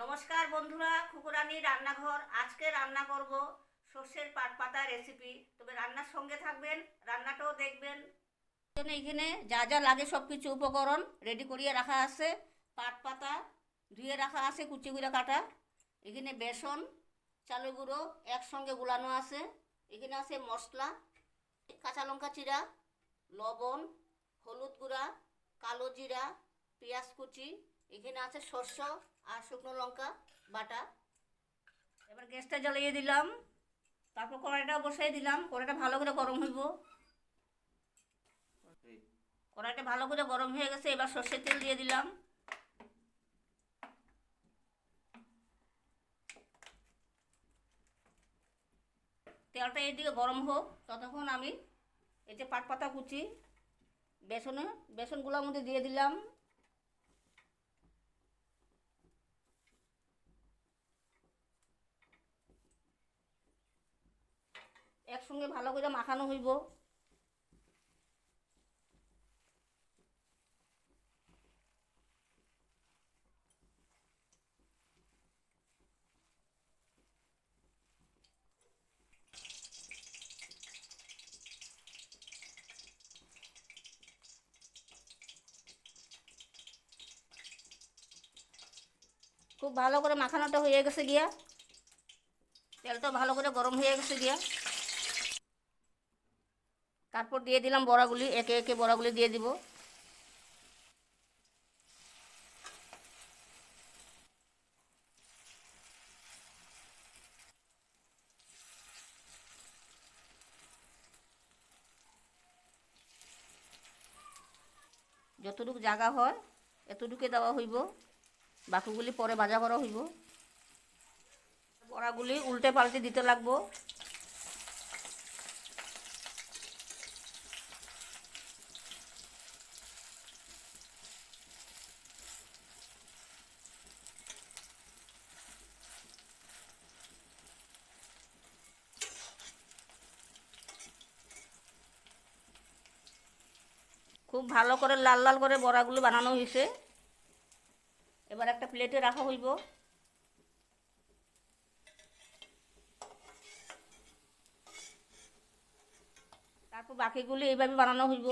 নমস্কার বন্ধুরা খুকুরানি রান্নাঘর। আজকে রান্না করব সর্ষের পাট পাতা রেসিপি তবে রান্নার সঙ্গে থাকবেন, রান্নাটাও দেখবেন। এখানে যা যা লাগে সব কিছু উপকরণ রেডি করিয়ে রাখা আছে। পাট পাতা ধুয়ে রাখা আছে, কুচি গুঁড়া কাটা। এখানে বেসন, চালের গুঁড়ো একসঙ্গে গুলানো আছে। এখানে আছে মশলা, কাঁচা লঙ্কা চিরা লবণ, হলুদ গুঁড়া, কালো জিরা, পেঁয়াজ কুচি। এখানে আছে সর্ষ আর শুকনো লঙ্কা, বাটা। এবার গ্যাসটা জ্বালিয়ে দিলাম। তারপর কড়াইটা বসাই দিলাম। কড়াইটা ভালো করে গরম হইব। কড়াইটা ভালো করে গরম হয়ে গেছে। এবার সর্ষের তেল দিয়ে দিলাম। তেলটা এদিকে গরম হোক। ততক্ষণ আমি এই যে পাট পাতা কুচি, বেসনে বেসনগুলোর মধ্যে দিয়ে দিলাম। একসঙ্গে ভালো করে মাখানো হইব। খুব ভালো করে মাখানোটা হয়ে গেছে গিয়া। তেলটা ভালো করে গরম হয়ে গেছে গিয়া। তারপর দিয়ে দিলাম বড়াগুলি, একে একে বড়াগুলি দিয়ে দিব। যতটুকু জায়গা হয় এতটুকু দেওয়া হইব। বাকিগুলি পরে ভাজা করা হইব। বড়াগুলি উল্টে পাল্টে দিতে লাগবো। খুব ভালো করে লাল লাল করে বড়াগুলো বানানো হয়েছে। এবার একটা প্লেটে রাখা হইব। তারপর বাকিগুলি এইভাবে বানানো হইব।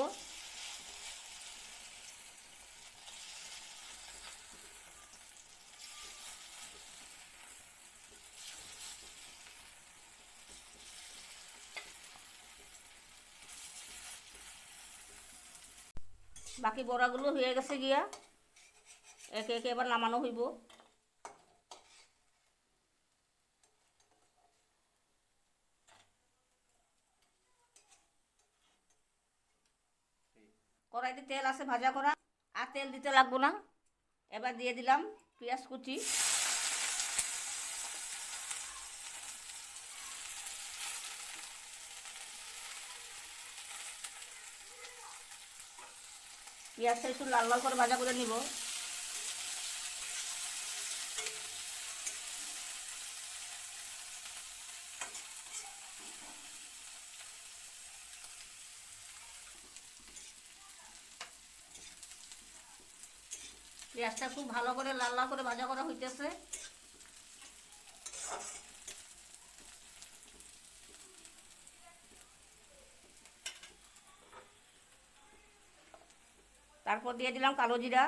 বাকি বড়াগুলো হয়ে গেছে গিয়া। একে একে এবার নামানো হইব। কড়াইতে তেল আছে ভাজা করা। আর তেল দিতে লাগবো না। এবার দিয়ে দিলাম পেঁয়াজ কুচি। পেঁয়াজটা একটু লাল লাল করে ভাজা করে নিব। পেঁয়াজটা খুব ভালো করে লাল লাল করে ভাজা করা হইতেছে। তারপর দিয়ে দিলাম কালো জিরা।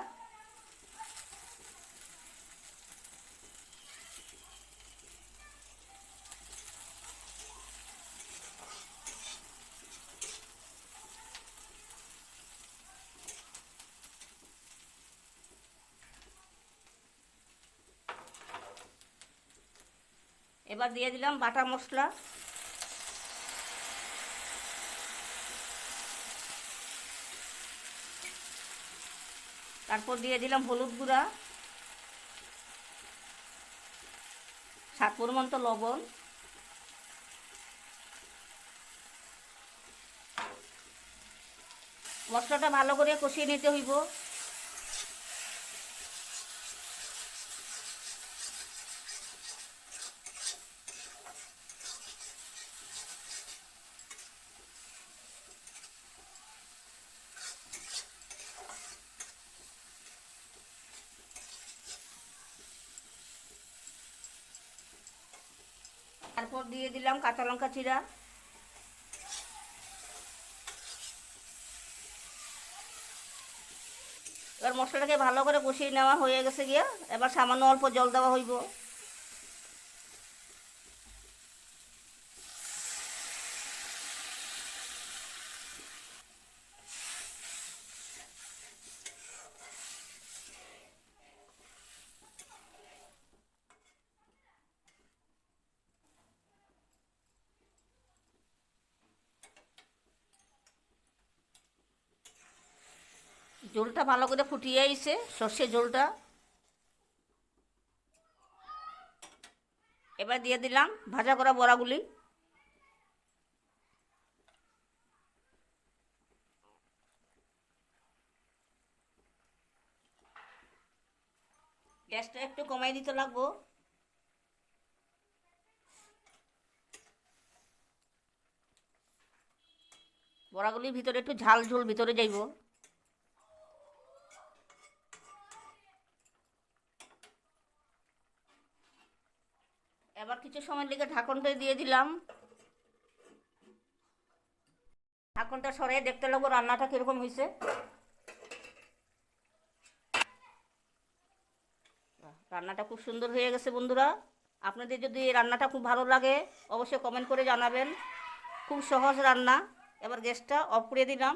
এবার দিয়ে দিলাম বাটা মশলা। তারপর দিয়ে দিলাম হলুদ গুঁড়া সাত পরিমাণ তো লবণ। মশলাটা ভালো করে কষিয়ে নিতে হইব। তারপর দিয়ে দিলাম কাঁচা লঙ্কা চিরা এবার মশলাটাকে ভালো করে কষিয়ে নেওয়া হয়ে গেছে গিয়া। এবার সামান্য অল্প জল দেওয়া হইব। ঝোলটা ভালো করে ফুটিয়ে আইছে সর্ষের ঝোলটা এবার দিয়ে দিলাম ভাজা করা বড়াগুলি। গ্যাসটা একটু কমাই দিতে লাগবো। বড়াগুলির ভিতরে একটু ঝাল ঝোল ভিতরে যাইব। এবার কিছু সময় লেগে ঢাকনটা দিয়ে দিলাম। ঢাকনটা সরাই দেখতে লাগবো রান্নাটা কীরকম হয়েছে রান্নাটা খুব সুন্দর হয়ে গেছে বন্ধুরা। আপনাদের যদি এই রান্নাটা খুব ভালো লাগে, অবশ্যই কমেন্ট করে জানাবেন। খুব সহজ রান্না। এবার গ্যাসটা অফ করে দিলাম।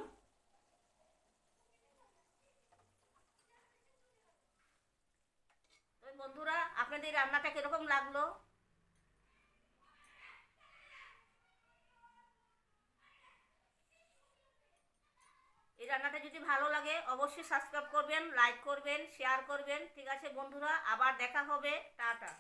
বন্ধুরা, আপনাদের রান্নাটা কীরকম লাগল? রান্নাটা যদি ভালো লাগে, অবশ্যই সাবস্ক্রাইব করবেন লাইক করবেন শেয়ার করবেন। ঠিক আছে বন্ধুরা, আবার দেখা হবে। টাটা।